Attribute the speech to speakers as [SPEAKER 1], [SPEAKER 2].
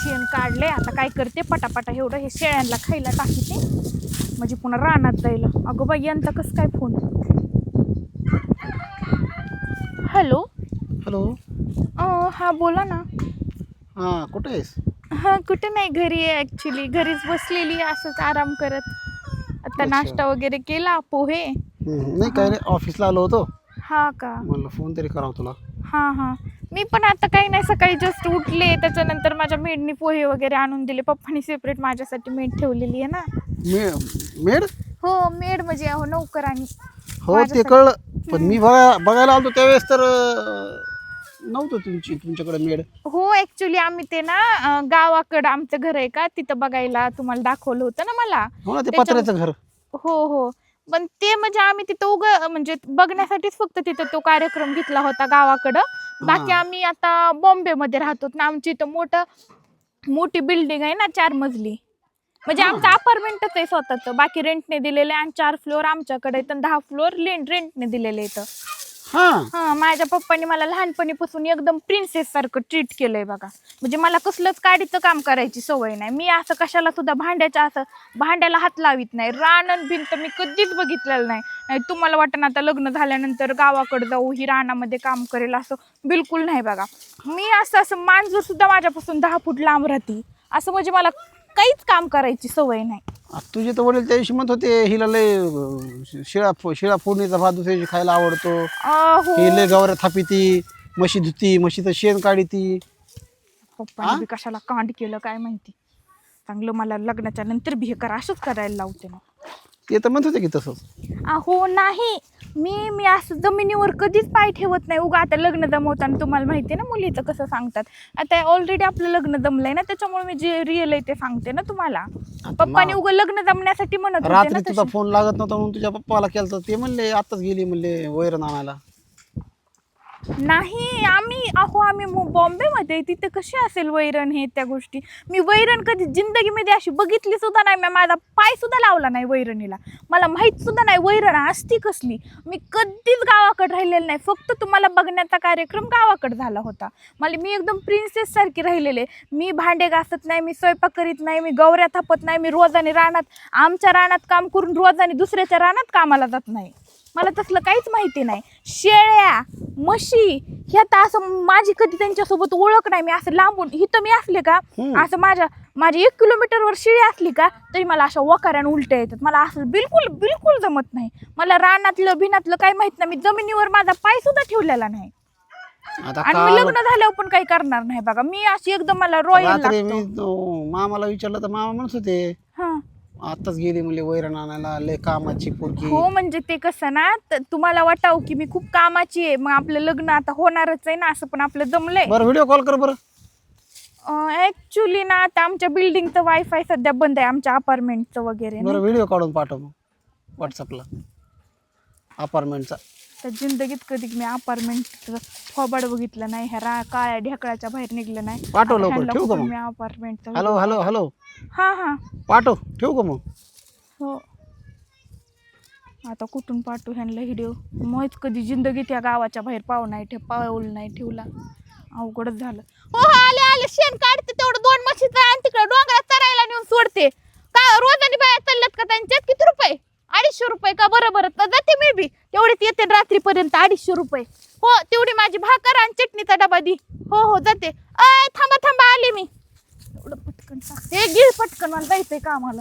[SPEAKER 1] शेण काढले आता काय करते? पटापटा एवढं हे शेळ्यांना खायला टाकीते. म्हणजे पुन्हा रानात जायला. अगं बाई यांचा कसं काय फोन? हॅलो?
[SPEAKER 2] हॅलो?
[SPEAKER 1] हा बोला ना.
[SPEAKER 2] हां कुठे आहेस?
[SPEAKER 1] हा कुठे नाही घरी आहे ॲक्च्युली घरीच बसलेली आहे असंच आराम करत. आता. नाश्ता वगैरे केला पोहे.
[SPEAKER 2] नाही काय ऑफिसला आलो होतो.
[SPEAKER 1] हा का?
[SPEAKER 2] म्हणलं फोन तरी करावं तुला.
[SPEAKER 1] हा हा. मी पण आता काही नाही सकाळी जस्ट उठले. त्याच्यानंतर माझ्या मेडनी पोहे वगैरे आणून दिले. पप्पानी सेपरेट माझ्यासाठी मेड ठेवलेली आहे ना.
[SPEAKER 2] मे मेड
[SPEAKER 1] हो मेड म्हणजे अहो नौकरानी.
[SPEAKER 2] हो ते. कळलं. पण मी बघा बघायला आलो त्यावेळेस तर अं, नव्हतं तुमची तुमच्याकडे मेड
[SPEAKER 1] हो ऍक्च्युली आम्ही ते ना अं, गावाकडं आमचं घर आहे का? तिथं बघायला तुम्हाला दाखवलं होतं ना मला.
[SPEAKER 2] हो ना ते
[SPEAKER 1] त्याच्या-
[SPEAKER 2] पत्र्याचं घर.
[SPEAKER 1] हो हो. पण ते म्हणजे आम्ही तिथं उग म्हणजे बघण्यासाठीच फक्त तिथं तो कार्यक्रम घेतला होता गावाकडं. बाकी. आम्ही आता बॉम्बे मध्ये राहतो. ना आमची इथं मोठं मोठी बिल्डिंग आहे ना चार मजली. म्हणजे. आमचं अपार्टमेंटच आहे स्वतःच. बाकी रेंटने दिलेलं आहे आणि चार फ्लोअर आमच्याकडे आहेत. आणि दहा फ्लोअर रेंट रेंटने दिलेले आहेत
[SPEAKER 2] हां.
[SPEAKER 1] हा माझ्या पप्पानी मला लहानपणीपासून एकदम प्रिन्सेस सारखं ट्रीट केलंय बघा. म्हणजे मला कसलंच काडीचं काम करायची सवय नाही. मी असं कशाला सुद्धा भांड्याच्या असं भांड्याला हात लावित नाही. रानन भिंत मी कधीच बघितलेलं नाही. नाही तुम्हाला वाटणं आता लग्न झाल्यानंतर गावाकडे जाऊ ही रानामध्ये काम करेल असं बिलकुल नाही बघा. मी असं असं मांजर सुद्धा माझ्यापासून दहा फूट लांब राहते. असं म्हणजे मला काहीच काम करायची सवय नाही.
[SPEAKER 2] तुझे तर वडील त्या दिवशी म्हणत होते हिला लय अं, शिळा फो- शिळा फोडणीचा भात दुसऱ्या दिवशी खायला आवडतो.
[SPEAKER 1] अं, हो
[SPEAKER 2] लय गावऱ्या थापिती म्हशी धुती म्हशीचं शेण काढीती
[SPEAKER 1] पप्पाने बी कशाला कांड केलं काय माहिती? चांगलं मला लग्नाच्या नंतर बी हे करा असंच करायला लावते मग.
[SPEAKER 2] ते तर म्हणत होते की तसंच.
[SPEAKER 1] अहो नाही. मी मी असं जमिनीवर कधीच पाय ठेवत नाही. उगा आता लग्न जमवताना तुम्हाला माहिती आहे ना मुलीचं कसं सांगतात. आता ऑलरेडी आपलं लग्न जमलंय ना त्याच्यामुळे मी जे रिअल आहे ते सांगते ना तुम्हाला. पप्पाने उगा लग्न जमण्यासाठी म्हणत होते ना
[SPEAKER 2] रात्री तुझा
[SPEAKER 1] तशी.
[SPEAKER 2] फोन लागत नव्हता म्हणून तुझ्या पप्पाला केलं ते म्हणले आताच गेली म्हणले वैरण आणायला.
[SPEAKER 1] नाही आम्ही अहो आम्ही बॉम्बेमध्ये तिथे कशी असेल वैरण हे त्या गोष्टी? मी वैरण कधी जिंदगीमध्ये अशी बघितली सुद्धा नाही. मी माझा पाय सुद्धा लावला नाही वैरणीला. मला माहीत सुद्धा नाही वैरण असती कसली. मी कधीच गावाकडे राहिलेलं नाही. फक्त तुम्हाला बघण्याचा कार्यक्रम गावाकडे झाला होता. मला मी एकदम प्रिन्सेस सारखी राहिलेले. मी भांडे घासत नाही मी स्वयंपाक करीत नाही मी गौऱ्या थापत नाही मी रोजाने रानात आमच्या रानात काम करून रोजाने दुसऱ्याच्या रानात कामाला जात नाही. मला तसलं काहीच माहिती नाही. शेळ्या म्हशी ह्या तर असं माझी कधी त्यांच्यासोबत ओळख नाही. मी असं लांबून इथं मी असले का. असं माझ्या माझी एक किलोमीटरवर शेळी असली का तरी मला अशा वकाऱ्यानं उलट्या येतात. मला असं बिलकुल बिलकुल जमत नाही. मला रानातलं भिनातलं काही माहीत नाही. मी जमिनीवर माझा पाय सुद्धा ठेवलेला नाही. आणि मी लग्न झाल्यावर पण काही करणार नाही बघा. मी अशी एकदम मला रॉयल
[SPEAKER 2] मामाला विचारलं तर मामा म्हणत होते आताच गेली म्हणले वैरण आणायला लय कामाची पोरगी.
[SPEAKER 1] हो म्हणजे ते कसं ना त- तुम्हाला वाटावं की मी खूप कामाची आहे मग आपलं लग्न आता होणारच आहे ना असं पण आपलं जमलंय.
[SPEAKER 2] बरं व्हिडिओ कॉल कर बरं.
[SPEAKER 1] ऍक्च्युली ना आता आमच्या बिल्डिंगचं वायफाय सध्या बंद आहे आमच्या अपार्टमेंटचं वगैरे ना.
[SPEAKER 2] बरं व्हिडिओ काढून पाठव मग व्हॉट्सअपला अपार्टमेंटचा
[SPEAKER 1] तर जिंदगीत कधी मी अपार्टमेंट फॉबाड बघितलं नाही ह्या रा काळ्या ढेकळाच्या बाहेर निघलं नाही.
[SPEAKER 2] पाठव लवकर,
[SPEAKER 1] ह्यांना
[SPEAKER 2] ठेवू का
[SPEAKER 1] कुठून
[SPEAKER 2] मग?
[SPEAKER 1] मी अपार्टमेंटचं
[SPEAKER 2] हॅलो हॅलो हॅलो.
[SPEAKER 1] हा हा.
[SPEAKER 2] पाठव ठेवू का मग?
[SPEAKER 1] हो. आता कुठून पाठवू ह्यांना व्हिडिओ मग कधी जिंदगीत या गावाच्या बाहेर पाव नाही ठेव पाऊल नाही ठेवला. अवघडच झालं. हो हो, आले आले. शेण काढते तेवढं. दोन म्हशीचं आणि तिकडे. डोंगरात चरायला नेऊन सोडते. का रोजानी बाया चालल्यात का त्यांच्यात किती रुपये अडीचशे रुपये का बरं बरं तर जाते मी परत येते रात्रीपर्यंत अडीचशे रुपये. हो तेवढी माझी भाकर आणि चटणीचा डबा दी. हो हो जाते. अय थांबा थांबा आले मी. एवढं पटकन सांग. हे गिळ पटकन मला जायचंय कामाला.